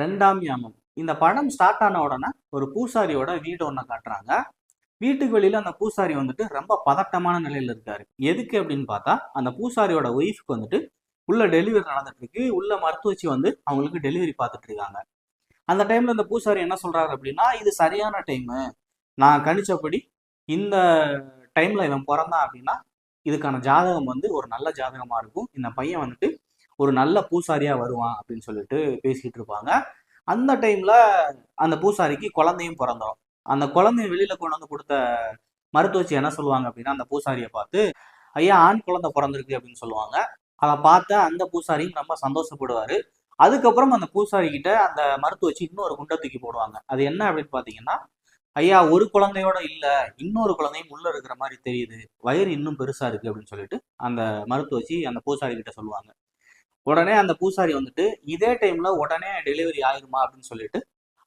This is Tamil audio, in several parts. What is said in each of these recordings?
ரெண்டாம் யாமம். இந்த படம் ஸ்டார்ட் ஆன உடனே ஒரு பூசாரியோட வீடு ஒன்றை காட்டுறாங்க. வீட்டுக்கு வெளியில் அந்த பூசாரி வந்துட்டு ரொம்ப பதட்டமான நிலையில் இருக்காரு. எதுக்கு அப்படின்னு பார்த்தா அந்த பூசாரியோட ஒய்ஃப்க்கு வந்துட்டு உள்ள டெலிவரி நடந்துட்டு இருக்கு. உள்ள மருத்துவச்சி வந்து அவங்களுக்கு டெலிவரி பார்த்துட்டு இருக்காங்க. அந்த டைம்ல இந்த பூசாரி என்ன சொல்றாரு அப்படின்னா இது சரியான டைமு நான் கணிச்சபடி இந்த டைம்ல இவன் பிறந்தான் அப்படின்னா இதுக்கான ஜாதகம் வந்து ஒரு நல்ல ஜாதகமா இருக்கும். இந்த பையன் வந்துட்டு ஒரு நல்ல பூசாரியாக வருவான் அப்படின்னு சொல்லிட்டு பேசிக்கிட்டு இருப்பாங்க. அந்த டைமில் அந்த பூசாரிக்கு குழந்தையும் பிறந்தோம் அந்த குழந்தைய வெளியில் கொண்டு வந்து கொடுத்த மருத்துவச்சி என்ன சொல்லுவாங்க அப்படின்னா அந்த பூசாரியை பார்த்து ஐயா ஆண் குழந்தை பிறந்திருக்கு அப்படின்னு சொல்லுவாங்க. அதை பார்த்த அந்த பூசாரியும் ரொம்ப சந்தோஷப்படுவார். அதுக்கப்புறம் அந்த பூசாரி கிட்ட அந்த மருத்துவச்சி இன்னொரு குண்டை தூக்கி போடுவாங்க. அது என்ன அப்படின்னு பார்த்தீங்கன்னா ஐயா ஒரு குழந்தையோட இல்லை இன்னொரு குழந்தையும் உள்ள இருக்கிற மாதிரி தெரியுது. வயிறு இன்னும் பெருசா இருக்கு அப்படின்னு சொல்லிட்டு அந்த மருத்துவச்சி அந்த பூசாரி கிட்ட சொல்லுவாங்க. உடனே அந்த பூசாரி வந்துட்டு இதே டைம்ல உடனே டெலிவரி ஆயிருமா? அப்படின்னு சொல்லிட்டு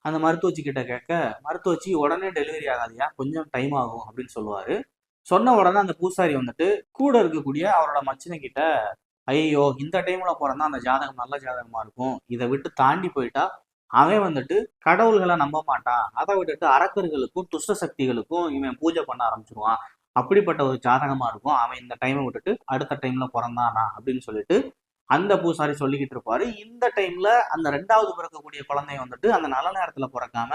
அந்த மருத்துவச்சி கிட்ட கேட்க மருத்துவச்சி உடனே டெலிவரி ஆகாதியா? கொஞ்சம் டைம் ஆகும் அப்படின்னு சொல்லுவாரு. சொன்ன உடனே அந்த பூசாரி வந்துட்டு கூட இருக்கக்கூடிய அவரோட மச்சினை கிட்ட ஐயோ இந்த டைம்ல பிறந்தா அந்த ஜாதகம் நல்ல ஜாதகமா இருக்கும். இதை விட்டு தாண்டி போயிட்டா அவன் வந்துட்டு கடவுள்களை நம்ப மாட்டான். அதை விட்டுட்டு அரக்கர்களுக்கும் துஷ்ட சக்திகளுக்கும் இவன் பூஜை பண்ண ஆரம்பிச்சிருவான். அப்படிப்பட்ட ஒரு ஜாதகமா இருக்கும். அவன் இந்த டைமை விட்டுட்டு அடுத்த டைம்ல பிறந்தானா? அப்படின்னு சொல்லிட்டு அந்த பூசாரி சொல்லிக்கிட்டு இருப்பாரு. இந்த டைம்ல அந்த ரெண்டாவது பிறக்கக்கூடிய குழந்தைய வந்துட்டு அந்த நல்ல நேரத்துல பிறக்காம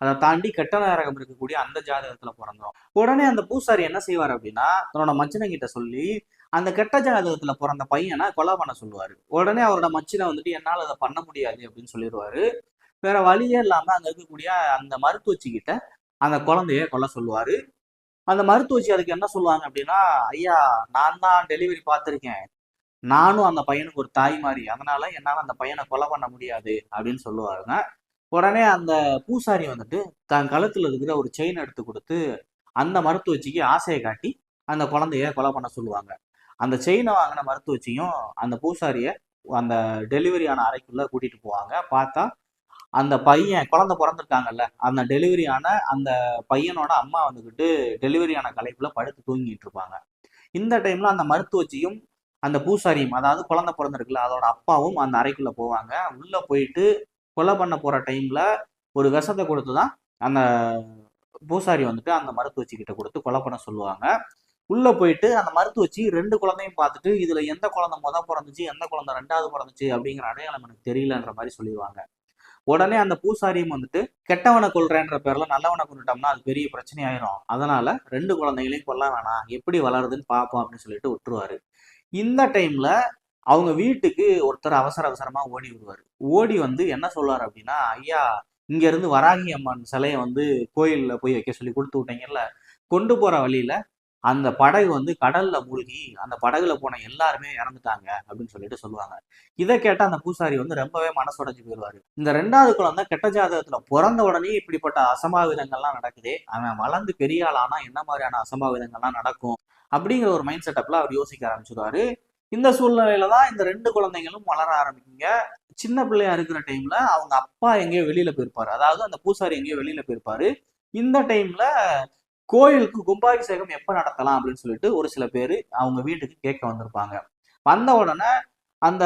அதை தாண்டி கெட்ட நேரகம் இருக்கக்கூடிய அந்த ஜாதகத்துல பிறந்தோம் உடனே அந்த பூசாரி என்ன செய்வார் அப்படின்னா தன்னோட மச்சினங்கிட்ட சொல்லி அந்த கெட்ட ஜாதகத்துல பிறந்த பையனை கொலை பண்ண சொல்லுவாரு. உடனே அவரோட மச்சினை வந்துட்டு என்னால் அதை பண்ண முடியாது அப்படின்னு சொல்லிடுவாரு. வேற வழியே இல்லாம அங்க இருக்கக்கூடிய அந்த மருத்துவச்சிக்கிட்ட அந்த குழந்தைய கொலை சொல்லுவாரு. அந்த மருத்துவச்சி அதுக்கு என்ன சொல்லுவாங்க அப்படின்னா ஐயா நான் தான் டெலிவரி பார்த்துருக்கேன். நானும் அந்த பையனுக்கு ஒரு தாய் மாதிரி அதனால என்னால் அந்த பையனை கொலை பண்ண முடியாது அப்படின்னு சொல்லுவாருங்க உடனே அந்த பூசாரி வந்துட்டு தன் கழுத்தில் இருக்கிற ஒரு செயின் எடுத்து கொடுத்து அந்த மருத்துவச்சிக்கு ஆசையை காட்டி அந்த குழந்தைய கொலை பண்ண சொல்லுவாங்க. அந்த செயினை வாங்கின மருத்துவச்சியும் அந்த பூசாரியை அந்த டெலிவரி ஆன கூட்டிகிட்டு போவாங்க. பார்த்தா அந்த பையன் குழந்தை பிறந்திருக்காங்கல்ல அந்த டெலிவரி ஆன அந்த பையனோட அம்மா வந்துக்கிட்டு டெலிவரி ஆன படுத்து தூங்கிட்டு இருப்பாங்க. இந்த டைம்ல அந்த மருத்துவச்சியும் அந்த பூசாரியும் அதாவது குழந்தை பிறந்திருக்குல்ல அதோட அப்பாவும் அந்த அறைக்குள்ள போவாங்க. உள்ள போயிட்டு கொலை பண்ண போற டைம்ல ஒரு விஷத்தை கொடுத்து தான் அந்த பூசாரி வந்துட்டு அந்த மருத்துவச்சி கிட்ட கொடுத்து கொலை பண்ண சொல்லுவாங்க. உள்ள போயிட்டு அந்த மருத்துவச்சி ரெண்டு குழந்தையும் பார்த்துட்டு இதுல எந்த குழந்தை மொதல் பிறந்துச்சு? எந்த குழந்தை ரெண்டாவது பிறந்துச்சு? அப்படிங்கிற அடையாளம் எனக்கு தெரியலன்ற மாதிரி சொல்லிடுவாங்க. உடனே அந்த பூசாரியும் வந்துட்டு கெட்டவனை கொள்றேன்ற பேர்ல நல்லவனை கொண்டுட்டோம்னா அது பெரிய பிரச்சனை ஆயிரும் அதனால ரெண்டு குழந்தைகளையும் கொல்ல வேணாம். எப்படி வளருதுன்னு பார்ப்போம் அப்படின்னு சொல்லிட்டு விட்டுருவாரு. இந்த டைம்ல அவங்க வீட்டுக்கு ஒருத்தர் அவசர அவசரமா ஓடி வருவாரு. ஓடி வந்து என்ன சொல்லுவார் அப்படின்னா ஐயா இங்க இருந்து வராகி அம்மன் சிலையை வந்து கோயில்ல போய் வைக்க சொல்லி கொடுத்து விட்டீங்கல்ல. கொண்டு போற வழியில அந்த படகு வந்து கடல்ல மூழ்கி அந்த படகுல போன எல்லாருமே இறந்துட்டாங்க அப்படின்னு சொல்லிட்டு சொல்லுவாங்க. இதை கேட்ட அந்த பூசாரி வந்து ரொம்பவே மனசுடைஞ்சு போயிடுவாரு. இந்த ரெண்டாவது குழந்தை கெட்ட ஜாதகத்துல பிறந்த உடனே இப்படிப்பட்ட அசம்பாவிதங்கள்லாம் நடக்குதே. அவன் வளர்ந்து பெரிய ஆளானா என்ன மாதிரியான அசம்பாவிதங்கள்லாம் நடக்கும்? அப்படிங்கிற ஒரு மைண்ட் செட்டப்ல அவர் யோசிக்க ஆரம்பிச்சிருவாரு. இந்த சூழ்நிலையில தான் இந்த ரெண்டு குழந்தைங்களும் வளர ஆரம்பிக்குங்க. சின்ன பிள்ளையா இருக்கிற டைம்ல அவங்க அப்பா எங்கேயோ வெளியில போயிருப்பாரு. அதாவது அந்த பூசாரி எங்கேயோ வெளியில போயிருப்பாரு. இந்த டைம்ல கோயிலுக்கு கும்பாபிஷேகம் எப்ப நடத்தலாம் அப்படின்னு சொல்லிட்டு ஒரு சில பேர் அவங்க வீட்டுக்கு கேட்க வந்திருப்பாங்க. வந்த உடனே அந்த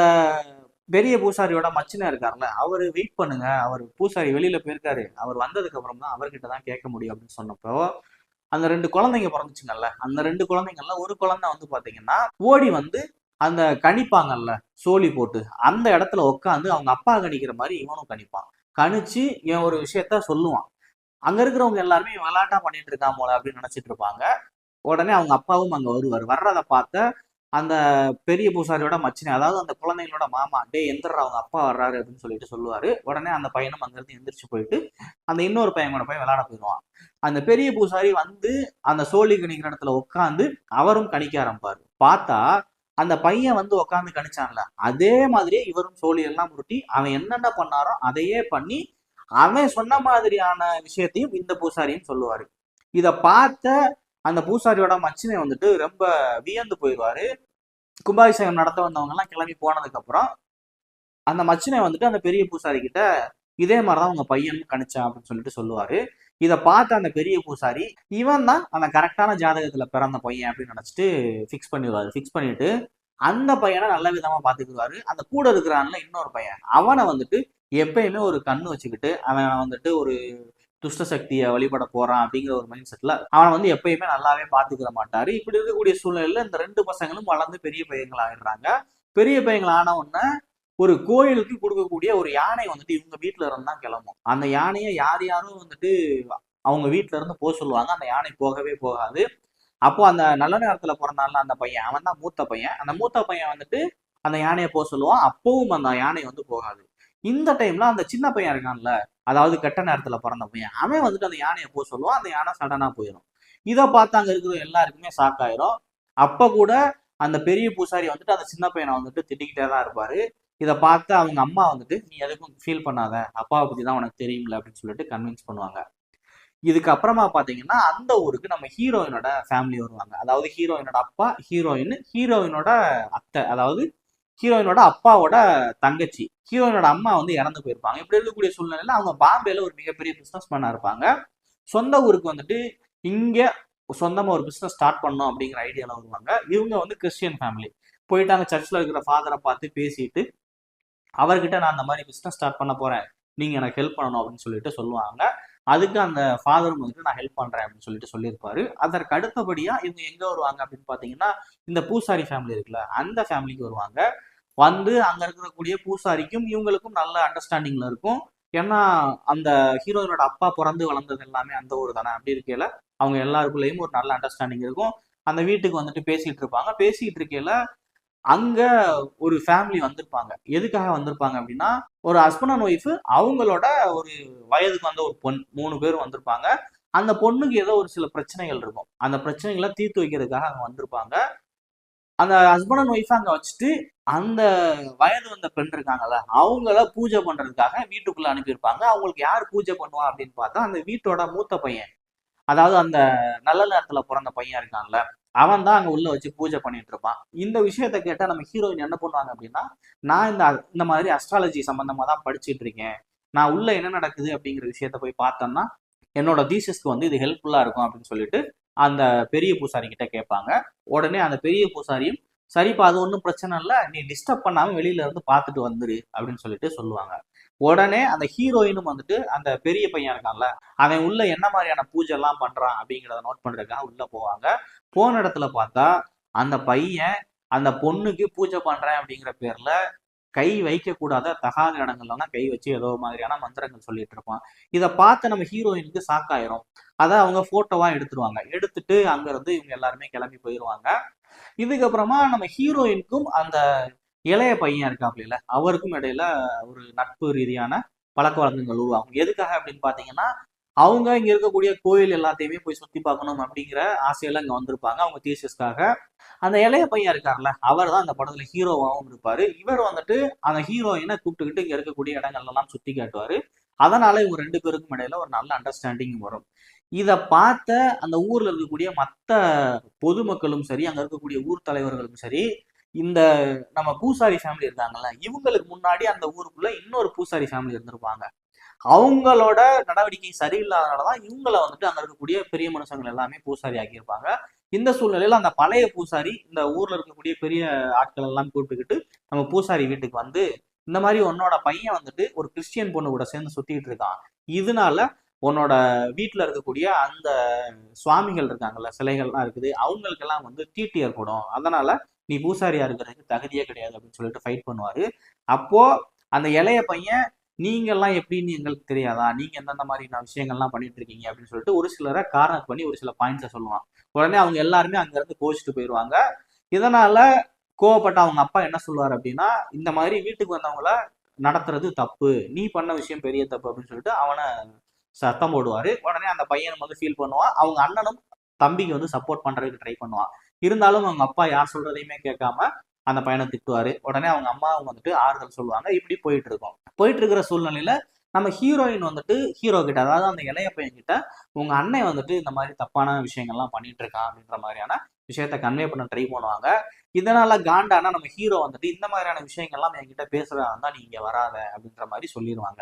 பெரிய பூசாரியோட மச்சினா இருக்காருல்ல அவரு வெயிட் பண்ணுங்க. அவர் பூசாரி வெளியில போயிருக்காரு. அவர் வந்ததுக்கு அப்புறம் தான் அவர்கிட்ட தான் கேட்க முடியும் அப்படின்னு சொன்னப்போ அந்த ரெண்டு குழந்தைங்க பிறந்துச்சுங்கல்ல அந்த ரெண்டு குழந்தைங்கள்ல ஒரு குழந்தை வந்து பாத்தீங்கன்னா ஓடி வந்து அந்த கணிப்பாங்கல்ல சோழி போட்டு அந்த இடத்துல உட்காந்து அவங்க அப்பா கணிக்கிற மாதிரி இவனும் கணிப்பான். கணிச்சு இவன் ஒரு விஷயத்த சொல்லுவான். அங்க இருக்கிறவங்க எல்லாருமே விளாட்டா விளையாட்டா பண்ணிட்டு இருக்கான் போல அப்படின்னு நினைச்சிட்டு இருப்பாங்க. உடனே அவங்க அப்பாவும் அங்க வருவார். வர்றதை பார்த்த அந்த பெரிய பூசாரியோட மச்சினை அதாவது அந்த குழந்தைங்களோட மாமா டே எந்திர அவங்க அப்பா வர்றாரு அப்படின்னு சொல்லிட்டு சொல்லுவாரு. உடனே அந்த பையனும் அங்கிருந்து எந்திரிச்சு போயிட்டு அந்த இன்னொரு பையன் கூட போய் விளையாட போயிடுவான். அந்த பெரிய பூசாரி வந்து அந்த சோழி கணிக்கிற இடத்துல உட்காந்து அவரும் கணிக்க ஆரம்பிப்பார். பார்த்தா அந்த பையன் வந்து உட்காந்து கணிச்சான்ல. அதே மாதிரியே இவரும் சோழி எல்லாம் உருட்டி அவன் என்னென்ன பண்ணாரோ அதையே பண்ணி அவன் சொன்ன மாதிரியான விஷயத்தையும் இந்த பூசாரியும் சொல்லுவாரு. இதை பார்த்த அந்த பூசாரியோட மச்சினை வந்துட்டு ரொம்ப வியந்து போயிடுவாரு. கும்பாபிஷேகம் நடத்த வந்தவங்க எல்லாம் கிளம்பி போனதுக்கு அப்புறம் அந்த மச்சினை வந்துட்டு அந்த பெரிய பூசாரி கிட்ட இதே மாதிரிதான் உங்க பையன் கணிச்சான் அப்படின்னு சொல்லிட்டு சொல்லுவாரு. இதை பார்த்த அந்த பெரிய பூசாரி இவன் தான் அந்த கரெக்டான ஜாதகத்துல பிறந்த பையன் அப்படின்னு நினைச்சிட்டு ஃபிக்ஸ் பண்ணிடுவாரு. ஃபிக்ஸ் பண்ணிட்டு அந்த பையனை நல்ல விதமா பாத்துக்குவாரு அந்த கூட இருக்கிறான்ல இன்னொரு பையன். அவனை வந்துட்டு எப்பயுமே ஒரு கண்ணு வச்சுக்கிட்டு அவன் வந்துட்டு ஒரு துஷ்ட சக்தியை வழிபட போறான் அப்படிங்கிற ஒரு மைண்ட் செட்ல அவனை வந்து எப்பயுமே நல்லாவே பாத்துக்கிற மாட்டாரு. இப்படி இருக்கக்கூடிய சூழ்நிலையில இந்த ரெண்டு பசங்களும் வளர்ந்து பெரிய பையங்கள் ஆயிடுறாங்க பெரிய பையங்கள் ஆன உடனே ஒரு கோயிலுக்கு கொடுக்கக்கூடிய ஒரு யானை வந்துட்டு இவங்க வீட்டுல இருந்து தான் கிளம்பும். அந்த யானையை யார் யாரும் வந்துட்டு அவங்க வீட்டுல இருந்து போக சொல்லுவாங்க. அந்த யானை போகவே போகாது. அப்போ அந்த நல்ல நேரத்துல பிறந்தால அந்த பையன் அவன் தான் மூத்த பையன். அந்த மூத்த பையன் வந்துட்டு அந்த யானையை போக சொல்லுவான். அப்பவும் அந்த யானை வந்து போகாது. இந்த டைம்ல அந்த சின்ன பையன் இருக்கான்ல அதாவது கெட்ட நேரத்துல பிறந்த பையன் அவன் வந்துட்டு அந்த யானையை போக சொல்லுவான். அந்த யானை சடனா போயிடும் இதை பார்த்து அங்க இருக்கிற எல்லாருக்குமே ஷாக் ஆயிரும். அப்ப கூட அந்த பெரிய பூசாரி வந்துட்டு அந்த சின்ன பையனை வந்துட்டு திட்டிக்கிட்டே தான் இருப்பாரு. இதை பார்த்து அவங்க அம்மா வந்துட்டு நீ எதுக்கும் ஃபீல் பண்ணாத. அப்பாவை பற்றி தான் உனக்கு தெரியும்ல அப்படின்னு சொல்லிட்டு கன்வின்ஸ் பண்ணுவாங்க. இதுக்கப்புறமா பார்த்தீங்கன்னா அந்த ஊருக்கு நம்ம ஹீரோயினோட ஃபேமிலி வருவாங்க. அதாவது ஹீரோயினோட அப்பா ஹீரோயின் ஹீரோயினோட அத்தை அதாவது ஹீரோயினோட அப்பாவோட தங்கச்சி. ஹீரோயினோட அம்மா வந்து இறந்து போயிருப்பாங்க. இப்படி இருக்கக்கூடிய சூழ்நிலையில அவங்க பாம்பேல ஒரு மிகப்பெரிய பிசினஸ் பண்ண இருப்பாங்க. சொந்த ஊருக்கு வந்துட்டு இங்க சொந்தமா ஒரு பிசினஸ் ஸ்டார்ட் பண்ணோம் அப்படிங்கிற ஐடியால வருவாங்க. இவங்க வந்து கிறிஸ்டியன் ஃபேமிலி போயிட்டாங்க சர்ச்சில் இருக்கிற ஃபாதரை பார்த்து பேசிட்டு அவர்கிட்ட நான் அந்த மாதிரி பிஸ்னஸ் ஸ்டார்ட் பண்ண போறேன். நீங்க எனக்கு ஹெல்ப் பண்ணணும் அப்படின்னு சொல்லிட்டு சொல்லுவாங்க. அதுக்கு அந்த ஃபாதரும் வந்துட்டு நான் ஹெல்ப் பண்றேன் அப்படின்னு சொல்லிட்டு சொல்லியிருப்பாரு. அதற்கு அடுத்தபடியா இவங்க எங்க வருவாங்க அப்படின்னு பாத்தீங்கன்னா இந்த பூசாரி ஃபேமிலி இருக்குல்ல அந்த ஃபேமிலிக்கு வருவாங்க. வந்து அங்க இருக்கக்கூடிய பூசாரிக்கும் இவங்களுக்கும் நல்ல அண்டர்ஸ்டாண்டிங்ல இருக்கும். ஏன்னா அந்த ஹீரோயினோட அப்பா பிறந்து வளர்ந்தது எல்லாமே அந்த ஊர் தானே. அப்படி இருக்கையில அவங்க எல்லாருக்குள்ளேயும் ஒரு நல்ல அண்டர்ஸ்டாண்டிங் இருக்கும். அந்த வீட்டுக்கு வந்துட்டு பேசிட்டு இருப்பாங்க. பேசிட்டு இருக்கையில அங்க ஒரு ஃபேமிலி வந்திருப்பாங்க. எதுக்காக வந்திருப்பாங்க அப்படின்னா ஒரு ஹஸ்பண்ட் அண்ட் ஒய்ஃப் அவங்களோட ஒரு வயதுக்கு வந்த ஒரு பொண் மூணு பேர் வந்திருப்பாங்க. அந்த பொண்ணுக்கு ஏதோ ஒரு சில பிரச்சனைகள் இருக்கும். அந்த பிரச்சனைகளை தீர்த்து வைக்கிறதுக்காக அங்கே வந்திருப்பாங்க. அந்த ஹஸ்பண்ட் அண்ட் ஒய்ஃப் அங்கே வச்சுட்டு அந்த வயது வந்த பெண் இருக்காங்கல்ல அவங்கள பூஜை பண்றதுக்காக வீட்டுக்குள்ள அனுப்பியிருப்பாங்க. அவங்களுக்கு யார் பூஜை பண்ணுவா அப்படின்னு பார்த்தா அந்த வீட்டோட மூத்த பையன். அதாவது அந்த நல்ல நேரத்துல பிறந்த பையன் இருக்காங்கல்ல அவன் தான் அங்கே உள்ள வச்சு பூஜை பண்ணிட்டு இருப்பான். இந்த விஷயத்த கேட்டால் நம்ம ஹீரோயின் என்ன பண்ணுவாங்க அப்படின்னா நான் இந்த இந்த மாதிரி அஸ்ட்ராலஜி சம்மந்தமாக தான் படிச்சுட்டு இருக்கேன். நான் உள்ள என்ன நடக்குது அப்படிங்கிற விஷயத்த போய் பார்த்தோம்னா என்னோட தீசஸ்க்கு வந்து இது ஹெல்ப்ஃபுல்லாக இருக்கும் அப்படின்னு சொல்லிட்டு அந்த பெரிய பூசாரி கிட்ட கேட்பாங்க. உடனே அந்த பெரிய பூசாரியும் சரிப்பா அது ஒன்றும் பிரச்சனை இல்லை நீ டிஸ்டர்ப் பண்ணாமல் வெளியில இருந்து பார்த்துட்டு வந்துரு அப்படின்னு சொல்லிட்டு சொல்லுவாங்க. உடனே அந்த ஹீரோயினும் வந்துட்டு அந்த பெரிய பையன் இருக்கான்ல அவன் உள்ள என்ன மாதிரியான பூஜை எல்லாம் பண்றான் அப்படிங்கிறத நோட் பண்றதுக்காக உள்ள போவாங்க. போன இடத்துல பார்த்தா அந்த பையன் அந்த பொண்ணுக்கு பூஜை பண்றேன் அப்படிங்கிற பேர்ல கை வைக்க கூடாத தகாத இடங்கள்லாம் கை வச்சு ஏதோ மாதிரியான மந்திரங்கள் சொல்லிட்டு இருப்பான். இதை பார்த்து நம்ம ஹீரோயினுக்கு சாக்காயிரும் அதை அவங்க போட்டோவா எடுத்துருவாங்க. எடுத்துட்டு அங்க இருந்து இவங்க எல்லாருமே கிளம்பி போயிடுவாங்க இதுக்கப்புறமா நம்ம ஹீரோயினுக்கும் அந்த இளைய பையன் இருக்காப்ல அவருக்கும் இடையில ஒரு நட்பு ரீதியான பழக்க வழக்கங்கள் உருவாகும். எதுக்காக அப்படின்னு பாத்தீங்கன்னா அவங்க இங்க இருக்கக்கூடிய கோயில் எல்லாத்தையுமே போய் சுத்தி பார்க்கணும் அப்படிங்கிற ஆசையில இங்க வந்திருப்பாங்க. அவங்க தீசஸ்க்காக அந்த இளைய பையன் இருக்கார்ல அவர் தான் அந்த படத்துல ஹீரோவாகவும் இருப்பாரு. இவர் வந்துட்டு அந்த ஹீரோயினை கூப்பிட்டுக்கிட்டு இங்க இருக்கக்கூடிய இடங்கள்ல எல்லாம் சுத்தி காட்டுவாரு. அதனால இவங்க ரெண்டு பேருக்கும் இடையில ஒரு நல்ல அண்டர்ஸ்டாண்டிங் வரும். இதை பார்த்த அந்த ஊர்ல இருக்கக்கூடிய மற்ற பொதுமக்களும் சரி அங்க இருக்கக்கூடிய ஊர் தலைவர்களும் சரி இந்த நம்ம பூசாரி ஃபேமிலி இருக்காங்கல்ல இவங்களுக்கு முன்னாடி அந்த ஊருக்குள்ள இன்னொரு பூசாரி ஃபேமிலி இருந்திருப்பாங்க. அவங்களோட நடவடிக்கை சரியில்லாதனாலதான் இவங்கள வந்துட்டு அங்க இருக்கக்கூடிய பெரிய மனுஷங்கள் எல்லாமே பூசாரி ஆக்கியிருப்பாங்க. இந்த சூழ்நிலையில அந்த பழைய பூசாரி இந்த ஊர்ல இருக்கக்கூடிய பெரிய ஆட்கள் எல்லாம் கூப்பிட்டுக்கிட்டு நம்ம பூசாரி வீட்டுக்கு வந்து இந்த மாதிரி உன்னோட பையன் வந்துட்டு ஒரு கிறிஸ்டியன் பொண்ணு கூட சேர்ந்து சுத்திட்டு இருக்கான். இதனால உன்னோட வீட்டுல இருக்கக்கூடிய அந்த சுவாமிகள் இருக்காங்கல்ல சிலைகள்லாம் இருக்குது அவங்களுக்கெல்லாம் வந்து தீட்டு ஏற்படும். அதனால நீ பூசாரியா இருக்கிறதுக்கு தகுதியே கிடையாது அப்படின்னு சொல்லிட்டு ஃபைட் பண்ணுவாரு. அப்போ அந்த இளைய பையன் நீங்க எல்லாம் எப்படின்னு எங்களுக்கு தெரியாதா? நீங்க எந்தெந்த மாதிரி விஷயங்கள்லாம் பண்ணிட்டு இருக்கீங்க? அப்படின்னு சொல்லிட்டு ஒரு சிலரை காரணம் பண்ணி ஒரு சில பாயிண்ட்ஸை சொல்லுவான். உடனே அவங்க எல்லாருமே அங்க இருந்து கோச்சிட்டு போயிடுவாங்க இதனால கோவப்பட்ட அவங்க அப்பா என்ன சொல்லுவார் அப்படின்னா இந்த மாதிரி வீட்டுக்கு வந்தவங்கள நடத்துறது தப்பு. நீ பண்ண விஷயம் பெரிய தப்பு. அப்படின்னு சொல்லிட்டு அவனை சத்தம் போடுவாரு. உடனே அந்த பையனும் வந்து ஃபீல் பண்ணுவான். அவங்க அண்ணனும் தம்பிக்கு வந்து சப்போர்ட் பண்றதுக்கு ட்ரை பண்ணுவான். இருந்தாலும் அவங்க அப்பா யார் சொல்றதையுமே கேட்காம அந்த பையனை திட்டுவாரு. உடனே அவங்க அம்மாவும் வந்துட்டு ஆறுதல் சொல்லுவாங்க. இப்படி போயிட்டு இருக்கோம். போயிட்டு இருக்கிற சூழ்நிலையில நம்ம ஹீரோயின் வந்துட்டு ஹீரோ கிட்ட அதாவது அந்த இளைய பையன் கிட்ட உங்க அண்ணன் வந்துட்டு இந்த மாதிரி தப்பான விஷயங்கள்லாம் பண்ணிட்டு இருக்கான் அப்படின்ற மாதிரியான விஷயத்த கன்வே பண்ண ட்ரை பண்ணுவாங்க. இதனால காண்டானா நம்ம ஹீரோ வந்துட்டு இந்த மாதிரியான விஷயங்கள்லாம் என்கிட்ட பேசுறதா இருந்தா நீங்க வராத அப்படின்ற மாதிரி சொல்லிடுவாங்க.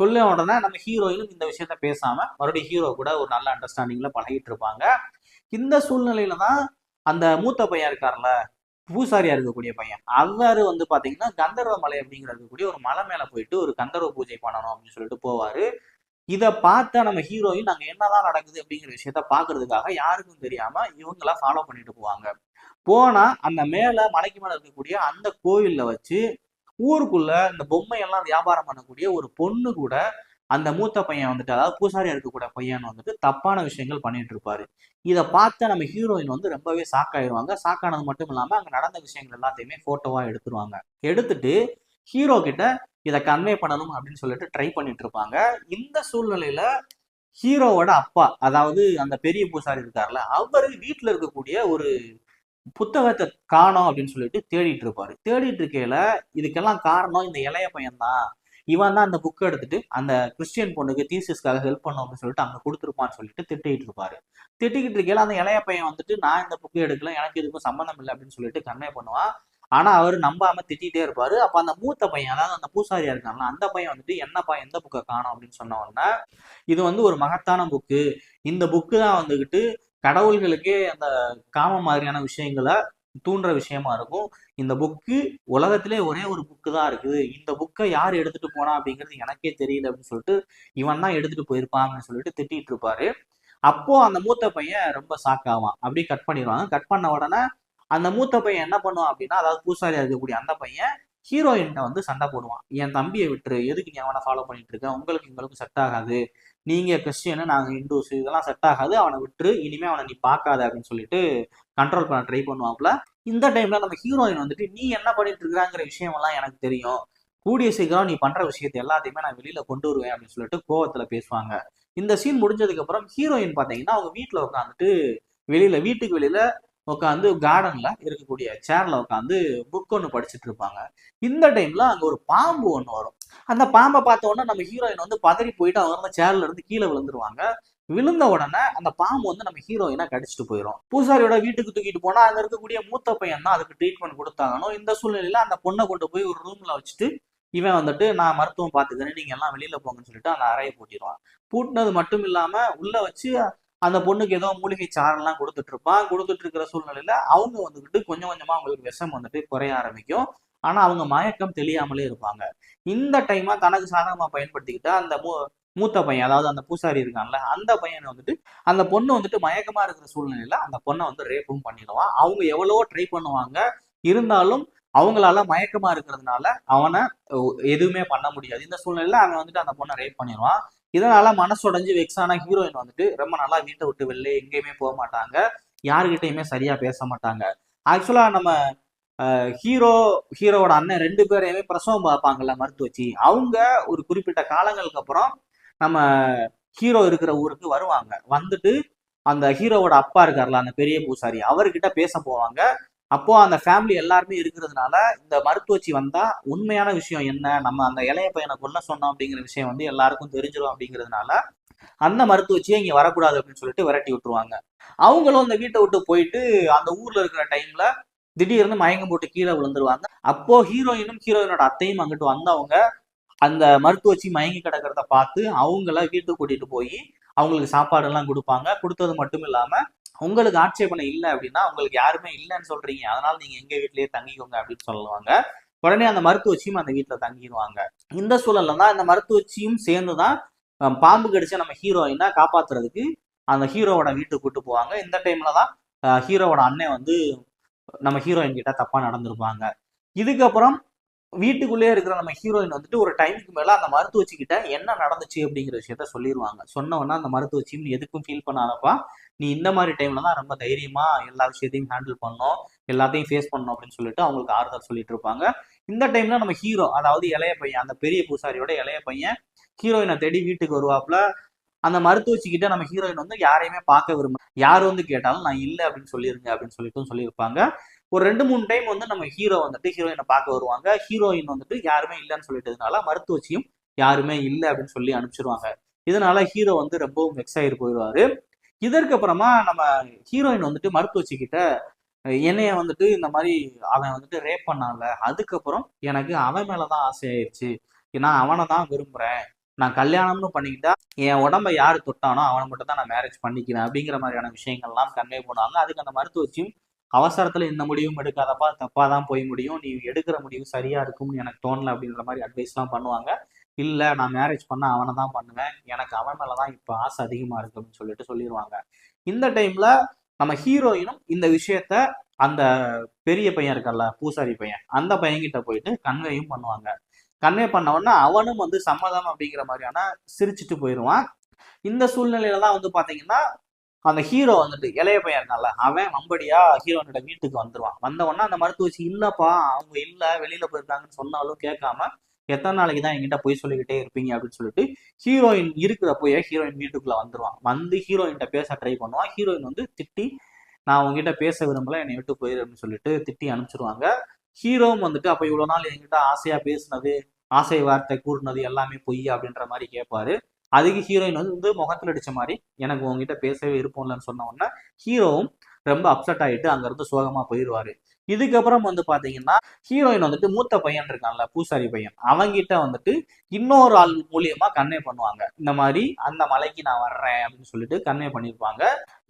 சொல்ல உடனே நம்ம ஹீரோயினும் இந்த விஷயத்த பேசாம மறுபடியும் ஹீரோ கூட ஒரு நல்ல அண்டர்ஸ்டாண்டிங்ல பழகிட்டு இருப்பாங்க. இந்த சூழ்நிலையில தான் அந்த மூத்த பையன் இருக்கார்ல பூசாரியா இருக்கக்கூடிய பையன் அவர் வந்து பாத்தீங்கன்னா கந்தர்வ மலை அப்படிங்கிற இருக்கக்கூடிய ஒரு மலை மேல போயிட்டு ஒரு கந்தர்வ பூஜை பண்ணணும் அப்படின்னு சொல்லிட்டு போவாரு. இதை பார்த்த நம்ம ஹீரோயின் அங்க என்னதான் நடக்குது அப்படிங்கிற விஷயத்த பாக்குறதுக்காக யாருக்கும் தெரியாம இவங்களா ஃபாலோ பண்ணிட்டு போவாங்க. போனா அந்த மேல மலைக்கு மேல இருக்கக்கூடிய அந்த கோவில்ல வச்சு ஊருக்குள்ள இந்த பொம்மையெல்லாம் வியாபாரம் பண்ணக்கூடிய ஒரு பொண்ணு கூட அந்த மூத்த பையன் வந்துட்டு அதாவது பூசாரியா இருக்கக்கூடிய பையன் வந்துட்டு தப்பான விஷயங்கள் பண்ணிட்டு இருப்பாரு இதை பார்த்து நம்ம ஹீரோயின் வந்து ரொம்பவே சாக்காயிருவாங்க சாக்கானது மட்டும் இல்லாமல் அங்கே நடந்த விஷயங்கள் எல்லாத்தையுமே ஃபோட்டோவாக எடுத்துருவாங்க. எடுத்துட்டு ஹீரோ கிட்ட இதை கன்வே பண்ணணும் அப்படின்னு சொல்லிட்டு ட்ரை பண்ணிட்டு இருப்பாங்க இந்த சூழ்நிலையில ஹீரோவோட அப்பா அதாவது அந்த பெரிய பூசாரி இருக்கார்ல அவரு வீட்டில் இருக்கக்கூடிய ஒரு புத்தகத்தை காணோம் அப்படின்னு சொல்லிட்டு தேடிட்டு இருப்பாரு தேடிட்டு இருக்கையில இதுக்கெல்லாம் காரணம் இந்த இளைய பையன்தான். இவன் தான் அந்த புக்கை எடுத்துட்டு அந்த கிறிஸ்டியன் பொண்ணுக்கு தீசிஸ்க்காக ஹெல்ப் பண்ணும் அப்படின்னு சொல்லிட்டு அங்கே கொடுத்துருப்பான்னு சொல்லிட்டு திட்டிகிட்டு இருப்பாரு. திட்டிக்கிட்டு இருக்கையில அந்த இளைய பையன் வந்துட்டு நான் இந்த புக்கை எடுக்கல எனக்கு இதுக்கும் சம்மந்தம் இல்லை அப்படின்னு சொல்லிட்டு கன்வே பண்ணுவான். ஆனா அவர் நம்பாம திட்டிகிட்டே இருப்பாரு. அப்ப அந்த மூத்த பையன் அதாவது அந்த பூசாரியா இருக்காங்களா அந்த பையன் வந்துட்டு என்னப்பா எந்த புக்கை காணும்? அப்படின்னு சொன்ன உடனே இது வந்து ஒரு மகத்தான புக்கு இந்த புக்கு தான் வந்துக்கிட்டு கடவுள்களுக்கே அந்த காம மாதிரியான விஷயங்களை தூண்டுற விஷயமா இருக்கும். இந்த புக்கு உலகத்திலே ஒரே ஒரு புக்கு தான் இருக்குது. இந்த புக்கை யார் எடுத்துட்டு போனா அப்படிங்கிறது எனக்கே தெரியல அப்படின்னு சொல்லிட்டு இவன் தான் எடுத்துட்டு போயிருப்பான் அப்படின்னு சொல்லிட்டு திட்டிட்டு இருப்பாரு. அப்போ அந்த மூத்த பையன் ரொம்ப ஷாக்காவான் அப்படியே கட் பண்ணிடுவாங்க. கட் பண்ண உடனே அந்த மூத்த பையன் என்ன பண்ணுவான் அப்படின்னா அதாவது பூசாரியா இருக்கக்கூடிய அந்த பையன் ஹீரோயின்ட்ட வந்து சண்டை போடுவான். என் தம்பியை விட்டுரு. எதுக்கு நீ அவனை ஃபாலோ பண்ணிட்டு இருக்க? உங்களுக்கு எங்களுக்கு செட் ஆகாது. நீங்க கிறிஸ்டியனு நாங்க இந்துஸ் இதெல்லாம் செட் ஆகாது. அவனை விட்டு இனிமே அவனை நீ பார்க்காத அப்படின்னு சொல்லிட்டு கண்ட்ரோல் பண்ண ட்ரை பண்ணுவாப்ல இந்த டைம்ல நம்ம ஹீரோயின் வந்துட்டு நீ என்ன பண்ணிட்டு இருக்கிறாங்கிற விஷயம் எல்லாம் எனக்கு தெரியும். கூடிய சீக்கிரம் நீ பண்ற விஷயத்தை எல்லாத்தையுமே நான் வெளியில கொண்டு வருவேன் அப்படின்னு சொல்லிட்டு கோவத்துல பேசுவாங்க. இந்த சீன் முடிஞ்சதுக்கு அப்புறம் ஹீரோயின் பாத்தீங்கன்னா அவங்க வீட்டுல உட்காந்துட்டு வெளியில வீட்டுக்கு வெளியில உட்காந்து கார்டன்ல இருக்கக்கூடிய சேர்ல உட்காந்து புக் ஒன்று படிச்சுட்டு இருப்பாங்க. இந்த டைம்ல அங்க ஒரு பாம்பு ஒன்று வரும். அந்த பாம்பை பார்த்த உடனே நம்ம ஹீரோயின் வந்து பதறி போயிட்டு அவங்க இருந்த சேர்ல இருந்து கீழே விழுந்துருவாங்க. விழுந்த உடனே அந்த பாம்பு வந்து நம்ம ஹீரோயினா கடிச்சிட்டு போயிடும் பூசாரியோட வீட்டுக்கு தூக்கிட்டு போனா அங்க இருக்கக்கூடிய மூத்த பையன் தான் அதுக்கு ட்ரீட்மெண்ட் கொடுத்தாங்கணும் இந்த சூழ்நிலையில அந்த பொண்ணை கொண்டு போய் ஒரு ரூம்ல வச்சுட்டு இவன் வந்துட்டு நான் மருத்துவம் பார்த்துக்கிறேன். நீங்க எல்லாம் வெளியில போங்கன்னு சொல்லிட்டு அந்த அறையை பூட்டிடுவான் பூட்டினது மட்டும் இல்லாம உள்ள வச்சு அந்த பொண்ணுக்கு ஏதோ மூலிகை சாரெல்லாம் கொடுத்துட்டு இருப்பான் கொடுத்துட்டு இருக்கிற சூழ்நிலையில அவங்க வந்துக்கிட்டு கொஞ்சம் கொஞ்சமா அவங்களுக்கு விஷம் வந்துட்டு குறைய ஆரம்பிக்கும். ஆனா அவங்க மயக்கம் தெளியாமலே இருப்பாங்க. இந்த டைமா தனக்கு சாதகமா பயன்படுத்திக்கிட்டு அந்த மூ மூத்த பையன் அதாவது அந்த பூசாரி இருக்கான்ல அந்த பையனை வந்துட்டு அந்த பொண்ணு வந்துட்டு மயக்கமா இருக்கிற சூழ்நிலையில அந்த பொண்ணை வந்து ரேப்பும் பண்ணிடுவான். அவங்க எவ்வளவோ ட்ரை பண்ணுவாங்க. இருந்தாலும் அவங்களால மயக்கமா இருக்கிறதுனால அவனை எதுவுமே பண்ண முடியாது. இந்த சூழ்நிலையில அவன் வந்துட்டு அந்த பொண்ணை ரேப் பண்ணிடுவான். இதனால மனசுடைஞ்சு வெக்ஸான ஹீரோயின் வந்துட்டு ரொம்ப நல்லா வீட்டை விட்டு வெளில எங்கேயுமே போக மாட்டாங்க. யாருக்கிட்டையுமே சரியா பேச மாட்டாங்க. ஆக்சுவலா நம்ம ஹீரோ ஹீரோவோட அண்ணன் ரெண்டு பேரையுமே பிரசவம் பார்ப்பாங்கல்ல மருத்துவச்சி. அவங்க ஒரு குறிப்பிட்ட காலங்களுக்கு அப்புறம் நம்ம ஹீரோ இருக்கிற ஊருக்கு வருவாங்க. வந்துட்டு அந்த ஹீரோவோட அப்பா இருக்கார்ல அந்த பெரிய பூசாரி அவர்கிட்ட பேச போவாங்க. அப்போ அந்த ஃபேமிலி எல்லாருமே இருக்கிறதுனால இந்த மருத்துவச்சி வந்தா உண்மையான விஷயம் என்ன? நம்ம அந்த இளைய பையனை கொல்ல சொன்னோம் அப்படிங்கிற விஷயம் வந்து எல்லாருக்கும் தெரிஞ்சிடும் அப்படிங்கிறதுனால அந்த மருத்துவச்சியை இங்க வரக்கூடாது அப்படின்னு சொல்லிட்டு விரட்டி விட்டுருவாங்க. அவங்களும் அந்த வீட்டை விட்டு போயிட்டு அந்த ஊர்ல இருக்கிற டைம்ல திடீர்னு மயங்கம் போட்டு கீழே விழுந்துருவாங்க. அப்போ ஹீரோயினும் ஹீரோயினோட அத்தையும் அங்கிட்டு வந்தவங்க அந்த மருத்துவச்சி மயங்கி கிடக்கிறத பார்த்து அவங்கள வீட்டுக்கு கூட்டிட்டு போய் அவங்களுக்கு சாப்பாடு எல்லாம் கொடுப்பாங்க. கொடுத்தது மட்டும் இல்லாம உங்களுக்கு ஆட்சேபனை இல்லை அப்படின்னா உங்களுக்கு யாருமே இல்லைன்னு சொல்றீங்க. அதனால நீங்க எங்க வீட்லயே தங்கிக்கோங்க அப்படின்னு சொல்லுவாங்க. உடனே அந்த மருத்துவச்சியும் அந்த வீட்டுல தங்கிடுவாங்க இந்த சூழல்ல தான் இந்த மருத்துவச்சியும் சேர்ந்துதான் பாம்பு கடிச்ச நம்ம ஹீரோயினா காப்பாத்துறதுக்கு அந்த ஹீரோவோட வீட்டுக்கு கூட்டு போவாங்க. இந்த டைம்ல தான் ஹீரோவோட அண்ணன் வந்து நம்ம ஹீரோயின் கிட்ட தப்பா நடந்திருப்பாங்க. இதுக்கப்புறம் வீட்டுக்குள்ளேயே இருக்கிற நம்ம ஹீரோயின் வந்துட்டு ஒரு டைமுக்கு மேல அந்த மருத்துவச்சி கிட்ட என்ன நடந்துச்சு அப்படிங்கிற விஷயத்த சொல்லிடுவாங்க சொன்னவொன்னா அந்த மருத்துவச்சியும் எதுக்கும் ஃபீல் பண்ணாதப்பா. நீ இந்த மாதிரி டைம்ல தான் ரொம்ப தைரியமா எல்லா விஷயத்தையும் ஹேண்டில் பண்ணணும் எல்லாத்தையும் ஃபேஸ் பண்ணணும் அப்படின்னு சொல்லிட்டு அவங்களுக்கு ஆறுதல் சொல்லிட்டு இருப்பாங்க. இந்த டைம்ல நம்ம ஹீரோ அதாவது இளைய பையன் அந்த பெரிய பூசாரியோட இளைய பையன் ஹீரோயினை தேடி வீட்டுக்கு வருவாப்புல. அந்த மருத்துவச்சிக்கிட்ட நம்ம ஹீரோயின் வந்து யாரையுமே பார்க்க விரும்ப யார் வந்து கேட்டாலும் நான் இல்லை அப்படின்னு சொல்லிருங்க அப்படின்னு சொல்லிட்டு சொல்லியிருப்பாங்க. ஒரு ரெண்டு மூணு டைம் வந்து நம்ம ஹீரோ வந்துட்டு ஹீரோயினை பார்க்க வருவாங்க. ஹீரோயின் வந்துட்டு யாருமே இல்லைன்னு சொல்லிட்டதுனால மருத்துவச்சியும் யாருமே இல்லை அப்படின்னு சொல்லி அனுப்பிச்சிருவாங்க. இதனால ஹீரோ வந்து ரொம்பவும் வெக்ஸ் ஆகி போயிடுவாரு. இதற்கு அப்புறமா நம்ம ஹீரோயின் வந்துட்டு மருத்துவச்சிக்கிட்ட என்னைய வந்துட்டு இந்த மாதிரி அவன் வந்துட்டு ரேப் பண்ணான்ல அதுக்கப்புறம் எனக்கு அவன் மேலதான் ஆசை நான் அவனை தான் விரும்புறேன். நான் கல்யாணம்னு பண்ணிக்கிட்டா என் உடம்ப யாரு தொட்டானோ அவனை மட்டும் தான் நான் மேரேஜ் பண்ணிக்கிறேன் அப்படிங்கிற மாதிரியான விஷயங்கள்லாம் கன்வே பண்ணுவாங்க. அதுக்கு அந்த மருத்துவச்சியும் அவசரத்துல இந்த முடிவும் எடுக்காதப்பா தப்பா தான் போய் முடியும். நீ எடுக்கிற முடிவு சரியா இருக்கும்னு எனக்கு தோணல அப்படின்ற மாதிரி அட்வைஸ்லாம் பண்ணுவாங்க. இல்ல நான் மேரேஜ் பண்ண அவனை தான் பண்ணுவேன். எனக்கு அவன் மேலதான் இப்ப ஆசை அதிகமா இருக்கு அப்படின்னு சொல்லிட்டு சொல்லிடுவாங்க இந்த டைம்ல நம்ம ஹீரோயினும் இந்த விஷயத்த அந்த பெரிய பையன் இருக்கல்ல பூசாரி பையன் அந்த பையன்கிட்ட போயிட்டு கன்வேயும் பண்ணுவாங்க. கன்வே பண்ண உடனே அவனும் வந்து சம்மதம் அப்படிங்கிற மாதிரியான சிரிச்சிட்டு போயிடுவான் இந்த சூழ்நிலையில தான் வந்து பாத்தீங்கன்னா அந்த ஹீரோ வந்துட்டு இளைய பையன் இருக்கான்ல அவன் மம்படியா ஹீரோனோட வீட்டுக்கு வந்துருவான். வந்த உடனே அந்த மருத்துவச்சி இல்லப்பா அவங்க இல்ல வெளியில போயிருக்காங்கன்னு சொன்னாலும் கேட்காம எத்தனை நாளைக்கு தான் என்கிட்ட போய் சொல்லிக்கிட்டே இருப்பீங்க அப்படின்னு சொல்லிட்டு ஹீரோயின் இருக்கிறப்போயே ஹீரோயின் வீட்டுக்குள்ள வந்துருவான். வந்து ஹீரோயின்கிட்ட பேச ட்ரை பண்ணுவான். ஹீரோயின் வந்து திட்டி நான் உங்ககிட்ட பேச விரும்பல என்னை விட்டு போயிரு அப்படின்னு சொல்லிட்டு திட்டி அனுப்பிச்சிருவாங்க. ஹீரோவும் வந்துட்டு அப்போ இவ்வளோ நாள் என்கிட்ட ஆசையா பேசினது ஆசை வார்த்தை கூறினது எல்லாமே பொய் அப்படின்ற மாதிரி கேட்பாரு அதுக்கு ஹீரோயின் வந்து முகத்தில் அடித்த அடிச்ச மாதிரி எனக்கு உங்ககிட்ட பேசவே இருப்போம்லன்னு சொன்ன உடனே ஹீரோவும் ரொம்ப அப்செட் ஆகிட்டு அங்கேருந்து சோகமாக போயிடுவாரு இதுக்கப்புறம் வந்து பாத்தீங்கன்னா ஹீரோயின் வந்துட்டு மூத்த பையன் இருக்கான்ல பூசாரி பையன். அவங்கிட்ட வந்துட்டு இன்னொரு ஆள் மூலியமா கன்வே பண்ணுவாங்க. இந்த மாதிரி அந்த மலைக்கு நான் வர்றேன் அப்படின்னு சொல்லிட்டு கன்வே பண்ணியிருப்பாங்க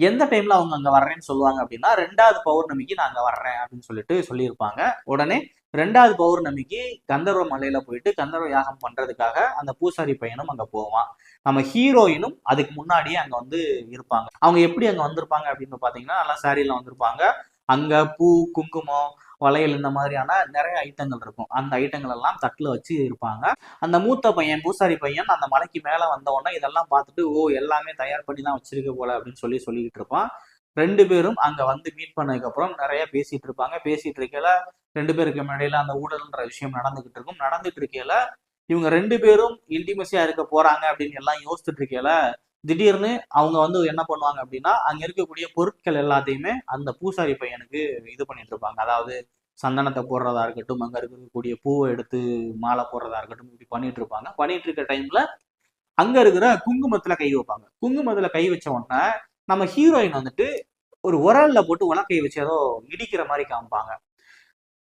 எந்த டைம்ல அவங்க அங்க வர்றேன்னு சொல்லுவாங்க அப்படின்னா ரெண்டாவது பௌர்ணமிக்கு நான் அங்க வர்றேன் அப்படின்னு சொல்லிட்டு சொல்லியிருப்பாங்க. உடனே ரெண்டாவது பௌர்ணமிக்கு கந்தர்வ மலையில போயிட்டு கந்தர்வ யாகம் பண்றதுக்காக அந்த பூசாரி பையனும் அங்க போவான். நம்ம ஹீரோயினும் அதுக்கு முன்னாடியே அங்க வந்து இருப்பாங்க. அவங்க எப்படி அங்க வந்திருப்பாங்க அப்படின்னு பாத்தீங்கன்னா நல்லா சாரியில வந்திருப்பாங்க. அங்க பூ குங்குமம் வளையல் இந்த மாதிரியான நிறைய ஐட்டங்கள் இருக்கும். அந்த ஐட்டங்கள் எல்லாம் தட்டில் வச்சு இருப்பாங்க. அந்த மூத்த பையன் பூசாரி பையன் அந்த மலைக்கு மேலே வந்த உடனே இதெல்லாம் பார்த்துட்டு ஓ எல்லாமே தயார் பண்ணி தான் வச்சிருக்க போல அப்படின்னு சொல்லி சொல்லிக்கிட்டு இருப்பான். ரெண்டு பேரும் அங்கே வந்து மீட் பண்ணதுக்கப்புறம் நிறைய பேசிட்டு இருப்பாங்க. பேசிட்டு இருக்கையில ரெண்டு பேருக்கு இடையில அந்த ஊழல்ன்ற விஷயம் நடந்துகிட்டு இருக்கும். நடந்துட்டு இருக்கையில இவங்க ரெண்டு பேரும் இன்டிமசியா இருக்க போறாங்க அப்படின்னு எல்லாம் யோசிச்சுட்டு இருக்கையில திடீர்னு அவங்க வந்து என்ன பண்ணுவாங்க அப்படின்னா அங்க இருக்கக்கூடிய பொருட்கள் எல்லாத்தையுமே அந்த பூசாரி பையனுக்கு இது பண்ணிட்டு இருப்பாங்க. அதாவது சந்தனத்தை போடுறதா இருக்கட்டும் அங்க இருக்கக்கூடிய பூவை எடுத்து மாலை போடுறதா இருக்கட்டும் இப்படி பண்ணிட்டு இருப்பாங்க. பண்ணிட்டு இருக்க டைம்ல அங்க இருக்கிற குங்குமத்துல கை வைப்பாங்க. குங்குமத்துல கை வச்ச உடனே நம்ம ஹீரோயின் வந்துட்டு ஒரு உரல்ல போட்டு உலக்கை வச்சு ஏதோ இடிக்கிற மாதிரி காமிப்பாங்க.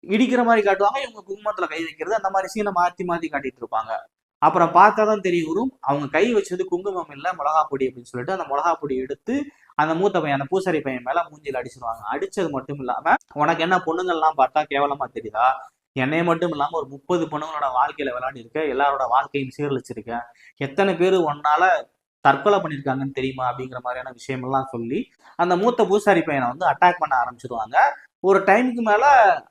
இடிக்கிற மாதிரி காட்டுவாங்க. இவங்க குங்குமத்துல கை வைக்கிறது அந்த மாதிரி சீனை மாத்தி மாத்தி காட்டிட்டு இருப்பாங்க. அப்புறம் பார்த்தா தான் தெரிய வரும். அவங்க கை வச்சது குங்குமம் இல்லை மிளகா பொடி அப்படின்னு சொல்லிட்டு அந்த மிளகா பொடி எடுத்து அந்த மூத்த பையன் அந்த பூசாரி பையன் மேல மூஞ்சியில் அடிச்சிருவாங்க. அடிச்சது மட்டும் இல்லாம உனக்கு என்ன பொண்ணுங்கள்லாம் பார்த்தா கேவலமா தெரியுதா? என்னைய மட்டும் இல்லாம ஒரு முப்பது பொண்ணுங்களோட வாழ்க்கையில விளையாடி இருக்க எல்லாரோட வாழ்க்கையும் சீரழிச்சிருக்க எத்தனை பேர் ஒன்னால தற்கொலை பண்ணியிருக்காங்கன்னு தெரியுமா அப்படிங்கிற மாதிரியான விஷயமெல்லாம் சொல்லி அந்த மூத்த பூசாரி பையனை வந்து அட்டாக் பண்ண ஆரம்பிச்சிருவாங்க. ஒரு டைமுக்கு மேல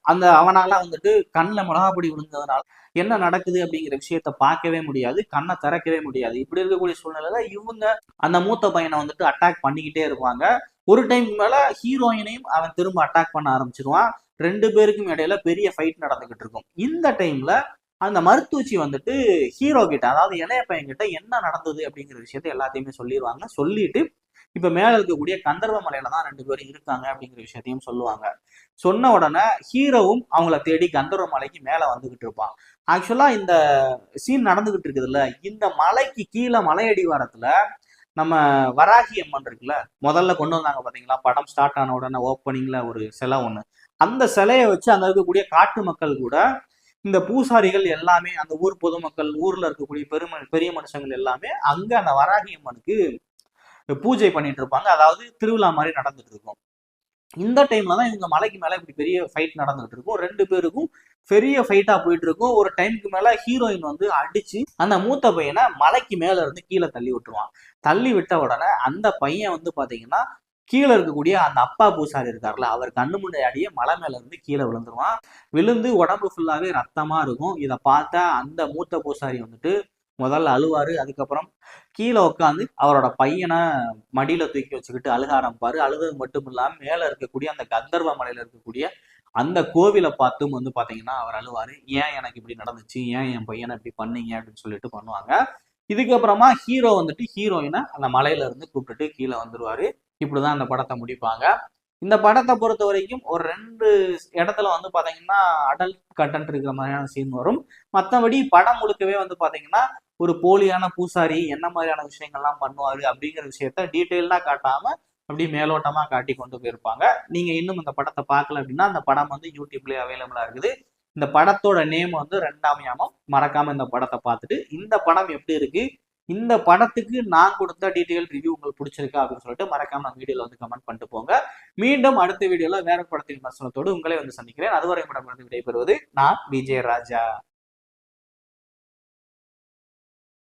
அந்த அவனால வந்துட்டு கண்ணில் மிளகாப்பொடி விழுந்ததுனால என்ன நடக்குது அப்படிங்கிற விஷயத்த பார்க்கவே முடியாது கண்ணை திறக்கவே முடியாது. இப்படி இருக்கக்கூடிய சூழ்நிலையில இவங்க அந்த மூத்த பையனை வந்துட்டு அட்டாக் பண்ணிக்கிட்டே இருப்பாங்க. ஒரு டைம் மேல ஹீரோயினையும் அவன் திரும்ப அட்டாக் பண்ண ஆரம்பிச்சிருவான். ரெண்டு பேருக்கும் இடையில பெரிய ஃபைட் நடந்துகிட்டு இருக்கும். இந்த டைம்ல அந்த மருத்துவச்சி வந்துட்டு ஹீரோ கிட்ட அதாவது இளைய பையன் கிட்ட என்ன நடந்தது அப்படிங்கிற விஷயத்த எல்லாத்தையுமே சொல்லிடுவாங்க சொல்லிட்டு இப்ப மேல இருக்கக்கூடிய கந்தர்வ மலையில தான் ரெண்டு பேரும் இருக்காங்க அப்படிங்கிற விஷயத்தையும் சொல்லுவாங்க. சொன்ன உடனே ஹீரோவும் அவங்கள தேடி கந்தர்வ மலைக்கு மேல வந்துகிட்டு இருப்பான். ஆக்சுவலா இந்த சீன் நடந்துகிட்டு இருக்குதுல்ல இந்த மலைக்கு கீழே மலையடி வாரத்துல நம்ம வராகி அம்மன் இருக்குல்ல முதல்ல கொண்டு வந்தாங்க பாத்தீங்களா படம் ஸ்டார்ட் ஆன உடனே ஓப்பனிங்ல ஒரு சிலை ஒண்ணு. அந்த சிலையை வச்சு அங்கே இருக்கக்கூடிய காட்டு மக்கள் கூட இந்த பூசாரிகள் எல்லாமே அந்த ஊர் பொதுமக்கள் ஊர்ல இருக்கக்கூடிய பெரும பெரிய மனுஷங்கள் எல்லாமே அங்க அந்த வராகி அம்மனுக்கு பூஜை பண்ணிட்டு இருப்பாங்க. அதாவது திருவிழா மாதிரி நடந்துட்டு இருக்கும். இந்த டைம்ல தான் இவங்க மலைக்கு மேல இப்படி பெரிய ஃபைட் நடந்துகிட்டு இருக்கும். ரெண்டு பேருக்கும் பெரிய ஃபைட்டா போயிட்டு இருக்கும். ஒரு டைமுக்கு மேல ஹீரோயின் வந்து அடிச்சு அந்த மூத்த பையனை மலைக்கு மேல இருந்து கீழே தள்ளி விட்டுருவான். தள்ளி விட்ட உடனே அந்த பையன் வந்து பாத்தீங்கன்னா கீழே இருக்கக்கூடிய அந்த அப்பா பூசாரி இருக்கார்ல அவர் கண்ணு முன்னாடியே மலை மேல இருந்து கீழே விழுந்துருவான். விழுந்து உடம்பு ஃபுல்லாவே ரத்தமா இருக்கும். இதை பார்த்தா அந்த மூத்த பூசாரி வந்துட்டு முதல்ல அழுவாரு அதுக்கப்புறம் கீழே உட்காந்து அவரோட பையனை மடியில தூக்கி வச்சுக்கிட்டு அழுக ஆரம்பிப்பாரு. அழுது மட்டும் இல்லாம மேல இருக்கக்கூடிய அந்த கந்தர்வ மலையில இருக்கக்கூடிய அந்த கோவிலை பார்த்தும் வந்து பாத்தீங்கன்னா அவர் அழுவாரு. ஏன் எனக்கு இப்படி நடந்துச்சு? ஏன் என் பையனை இப்படி பண்ணீங்க? அப்படின்னு சொல்லிட்டு பண்ணுவாங்க. இதுக்கப்புறமா ஹீரோ வந்துட்டு ஹீரோயினை அந்த மலையில இருந்து கூப்பிட்டுட்டு கீழே வந்துருவாரு. இப்படிதான் அந்த படத்தை முடிப்பாங்க. இந்த படத்தை பொறுத்த வரைக்கும் ஒரு ரெண்டு இடத்துல வந்து பாத்தீங்கன்னா அடல்ட் கண்டென்ட் இருக்கிற மாதிரியான சீன் வரும். மற்றபடி படம் முழுக்கவே வந்து பாத்தீங்கன்னா ஒரு போலியான பூசாரி என்ன மாதிரியான விஷயங்கள்லாம் பண்ணுவாரு அப்படிங்கிற விஷயத்த டீட்டெயிலாக காட்டாம அப்படியே மேலோட்டமா காட்டி கொண்டு போயிருப்பாங்க. நீங்க இன்னும் இந்த படத்தை பார்க்கல அப்படின்னா அந்த படம் வந்து யூடியூப்லயே அவைலபிளா இருக்குது. இந்த படத்தோட நேம் வந்து ரெண்டாம் யாமம். மறக்காம இந்த படத்தை பார்த்துட்டு இந்த படம் எப்படி இருக்கு? இந்த படத்துக்கு நான் கொடுத்த டீட்டெயில் ரிவ்யூ உங்களுக்கு பிடிச்சிருக்கா அப்படின்னு சொல்லிட்டு மறக்காம நம்ம வீடியோல வந்து கமெண்ட் பண்ணிட்டு போங்க. மீண்டும் அடுத்த வீடியோல வேற படத்தின் விமர்சனத்தோடு உங்களை வந்து சந்திக்கிறேன். அதுவரை படம் விடைபெறுவது நான் விஜய் ராஜா